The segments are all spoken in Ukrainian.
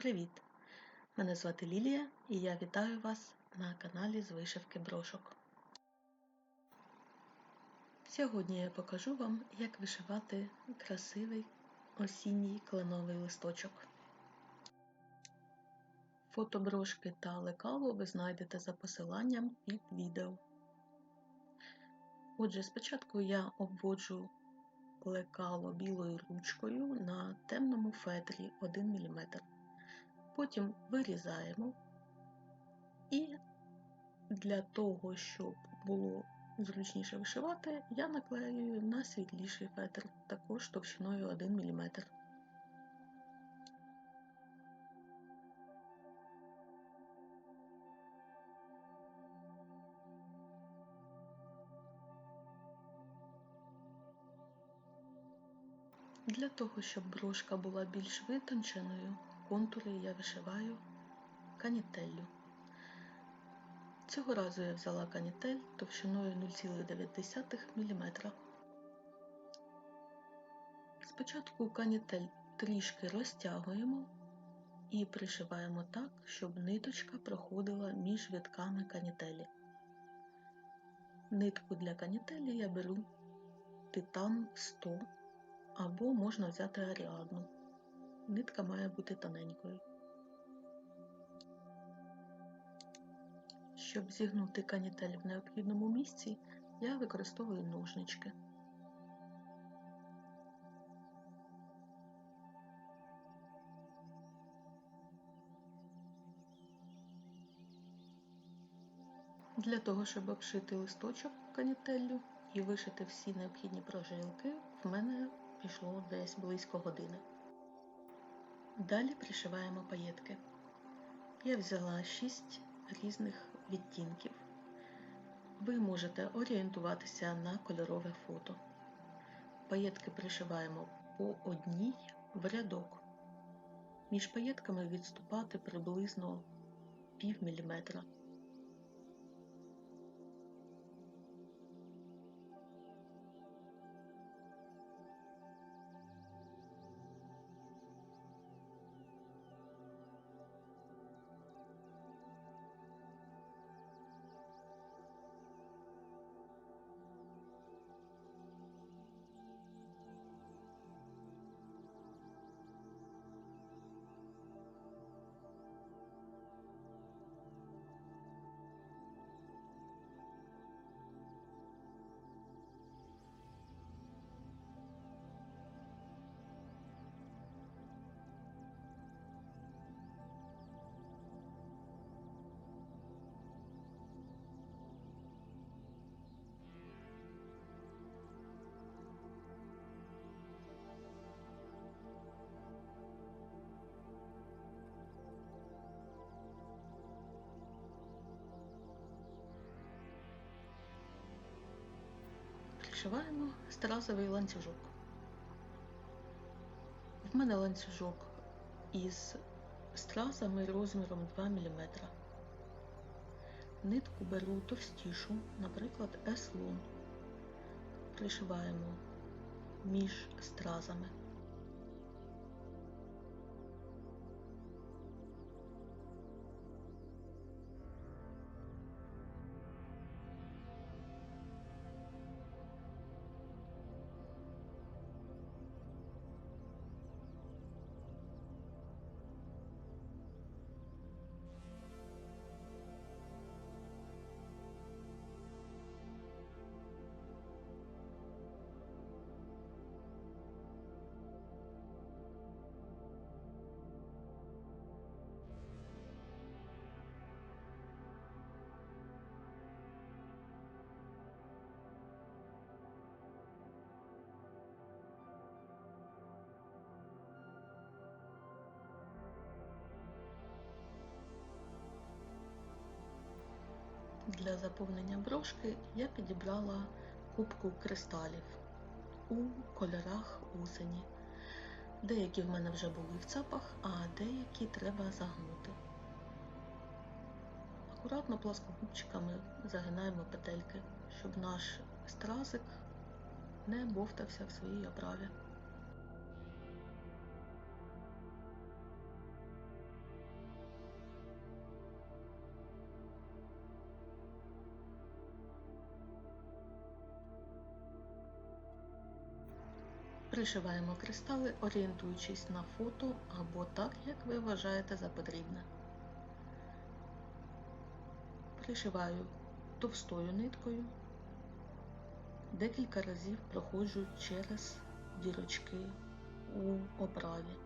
Привіт! Мене звати Лілія і я вітаю вас на каналі з вишивки брошок. Сьогодні я покажу вам, як вишивати красивий осінній кленовий листочок. Фото брошки та лекало ви знайдете за посиланням під відео. Отже, спочатку я обводжу лекало білою ручкою на темному фетрі 1 мм. Потім вирізаємо і для того, щоб було зручніше вишивати, я наклеюю на світліший фетр, також товщиною 1 мм. Для того, щоб брошка була більш витонченою, контури я вишиваю канітеллю. Цього разу я взяла канітель товщиною 0,9 мм. Спочатку канітель трішки розтягуємо і пришиваємо так, щоб ниточка проходила між витками канітелі. Нитку для канітелі я беру титан 100 або можна взяти аріадну. Нитка має бути тоненькою. Щоб зігнути канітель в необхідному місці, я використовую ножнички. Для того, щоб обшити листочок канітеллю і вишити всі необхідні прожилки, в мене пішло десь близько години. Далі пришиваємо паєтки. Я взяла 6 різних відтінків. Ви можете орієнтуватися на кольорове фото. Паєтки пришиваємо по одній в рядок. Між паєтками відступати приблизно пів міліметра. Пришиваємо стразовий ланцюжок. В мене ланцюжок із стразами розміром 2 мм. Нитку беру товстішу, наприклад, еслон. Пришиваємо між стразами. Для заповнення брошки я підібрала кубку кристалів у кольорах осені. Деякі в мене вже були в цапах, а деякі треба загнути. Акуратно пласкогубчиками загинаємо петельки, щоб наш стразик не бовтався в своїй оправі. Пришиваємо кристали, орієнтуючись на фото або так, як ви вважаєте за потрібне. Пришиваю товстою ниткою, декілька разів проходжу через дірочки у оправі.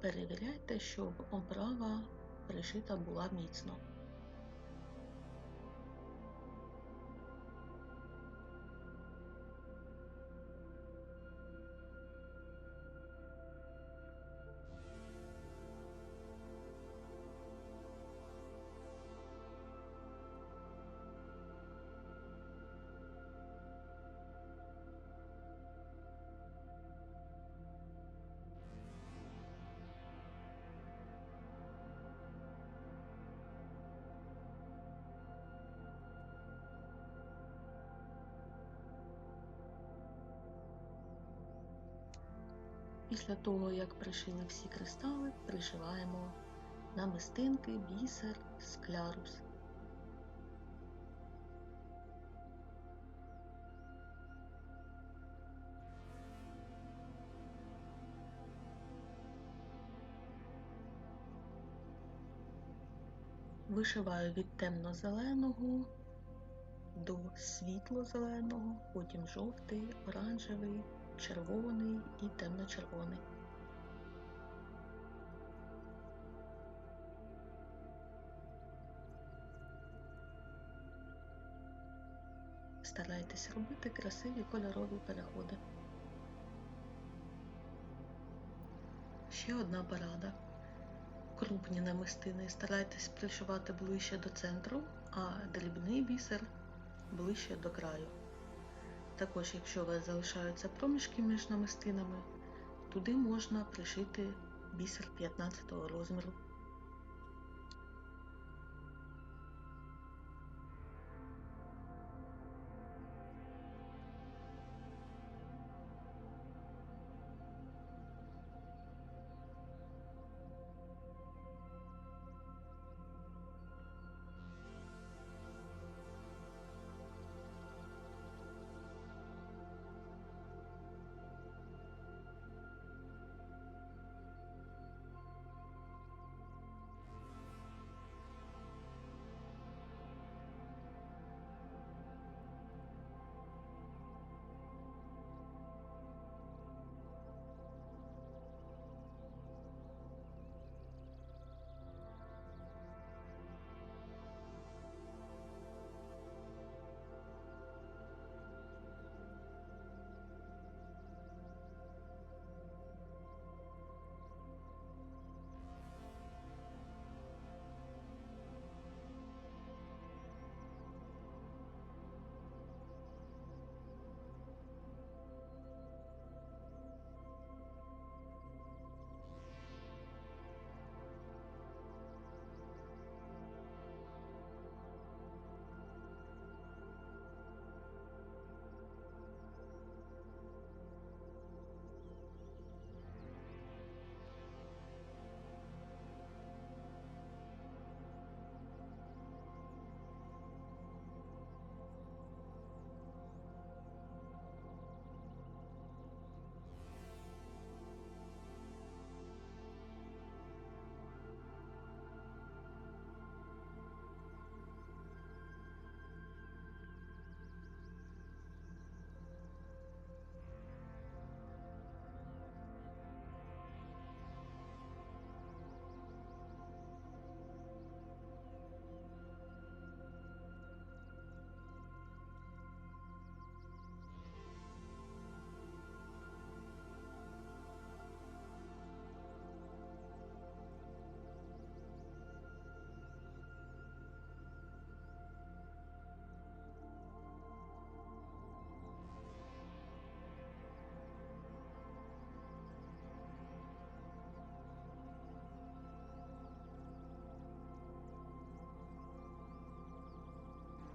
Перевіряйте, щоб оправа пришита була міцно. Після того, як пришили всі кристали, пришиваємо намистинки, бісер, склярус. Вишиваю від темно-зеленого до світло-зеленого, потім жовтий, оранжевий, червоний і темно-червоний. Старайтесь робити красиві кольорові переходи. Ще одна порада. Крупні намистини старайтесь пришивати ближче до центру, а дрібний бісер ближче до краю. Також, якщо у вас залишаються проміжки між намистинами, туди можна пришити бісер 15 розміру.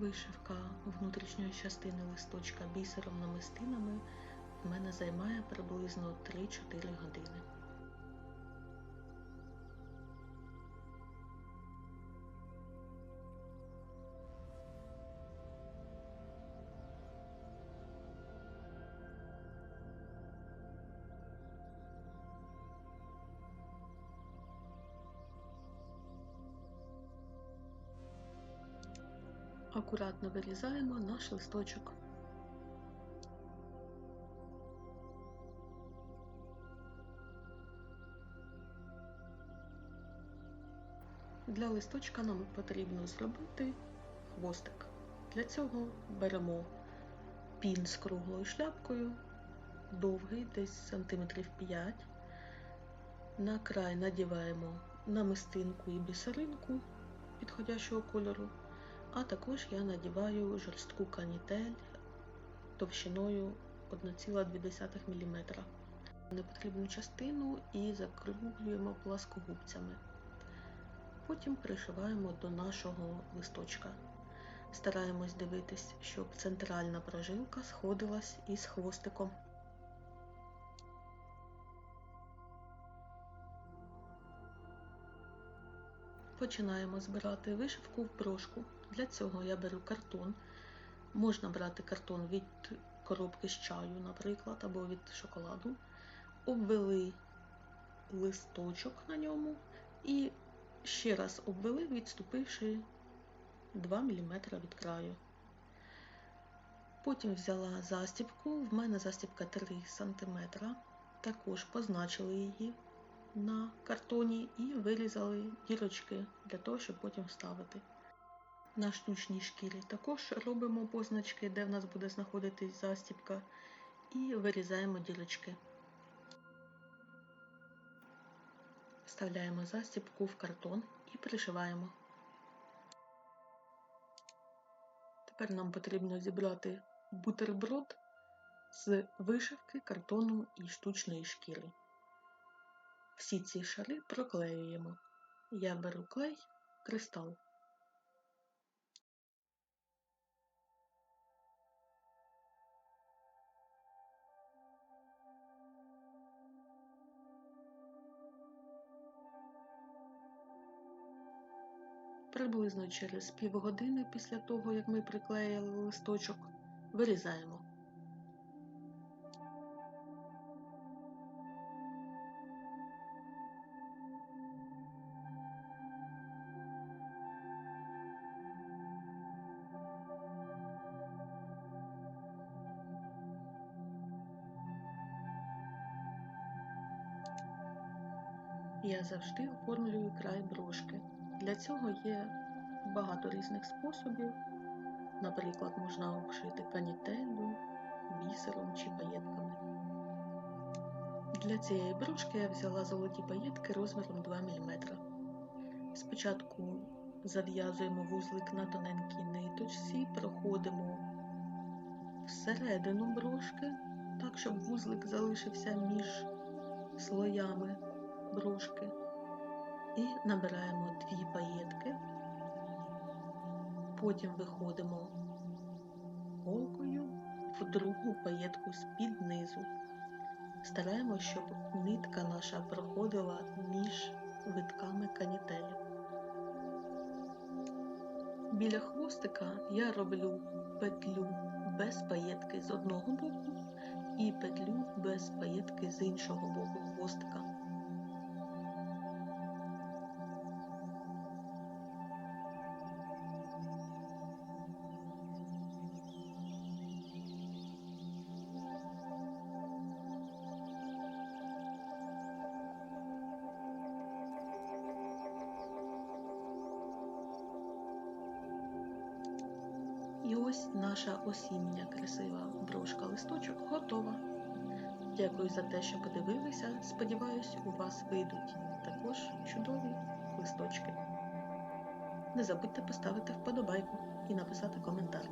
Вишивка внутрішньої частини листочка бісером намистинами в мене займає приблизно 3-4 години. Акуратно вирізаємо наш листочок. Для листочка нам потрібно зробити хвостик. Для цього беремо пін з круглою шляпкою, довгий, десь сантиметрів 5. На край надіваємо намистинку і бісеринку підходящого кольору, а також я надіваю жорстку канітель товщиною 1,2 мм. Непотрібну частину і закруглюємо пласкогубцями. Потім пришиваємо до нашого листочка. Стараємось дивитись, щоб центральна прожилка сходилась із хвостиком. Починаємо збирати вишивку в брошку. Для цього я беру картон. Можна брати картон від коробки з чаю, наприклад, або від шоколаду. Обвели листочок на ньому і ще раз обвели, відступивши 2 мм від краю. Потім взяла застібку, в мене застібка 3 см, також позначили її на картоні і вирізали дірочки для того, щоб потім вставити. На штучній шкірі також робимо позначки, де в нас буде знаходитись застібка, і вирізаємо дірочки. Вставляємо застібку в картон і пришиваємо. Тепер нам потрібно зібрати бутерброд з вишивки, картону і штучної шкіри. Всі ці шари проклеюємо. Я беру клей, кристал. Приблизно через півгодини після того, як ми приклеїли листочок, вирізаємо. Я завжди оформлюю край брошки. Для цього є багато різних способів. Наприклад, можна обшити канітеллю, бісером чи паєтками. Для цієї брошки я взяла золоті паєтки розміром 2 мм. Спочатку зав'язуємо вузлик на тоненькій ниточці, проходимо всередину брошки, так, щоб вузлик залишився між слоями брошки. І набираємо дві паєтки, потім виходимо голкою в другу паєтку з-під низу. Стараємося, щоб нитка наша проходила між витками канітелі. Біля хвостика я роблю петлю без паєтки з одного боку і петлю без паєтки з іншого боку хвостика. Ось наша осіння красива брошка листочок готова. Дякую за те, що подивилися. Сподіваюсь, у вас вийдуть також чудові листочки. Не забудьте поставити вподобайку і написати коментар.